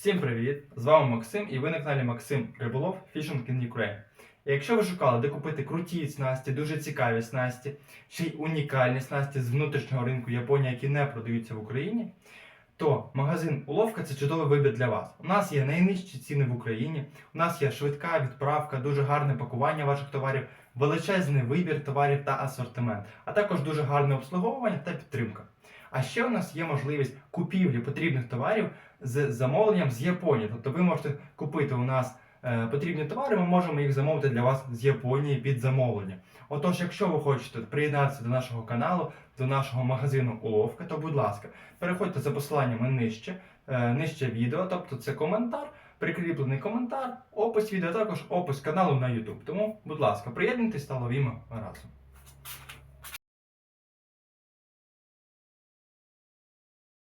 Всім привіт! З вами Максим і ви на каналі Максим Риболов Fishing in Ukraine. І якщо ви шукали, де купити круті снасті, дуже цікаві снасті, й унікальні снасті з внутрішнього ринку Японії, які не продаються в Україні, то магазин Уловка це чудовий вибір для вас. У нас є найнижчі ціни в Україні, у нас є швидка відправка, дуже гарне пакування ваших товарів, величезний вибір товарів та асортимент, а також дуже гарне обслуговування та підтримка. А ще у нас є можливість купівлі потрібних товарів з замовленням з Японії. Тобто ви можете купити у нас е, потрібні товари, ми можемо їх замовити для вас з Японії під замовлення. Отож, якщо ви хочете приєднатися до нашого каналу, до нашого магазину Уловка, то будь ласка, переходьте за посиланнями нижче, е, нижче відео, тобто це коментар, прикріплений коментар, опис відео, а також опис каналу на YouTube. Тому, будь ласка, приєднуйтесь та ловімо разом.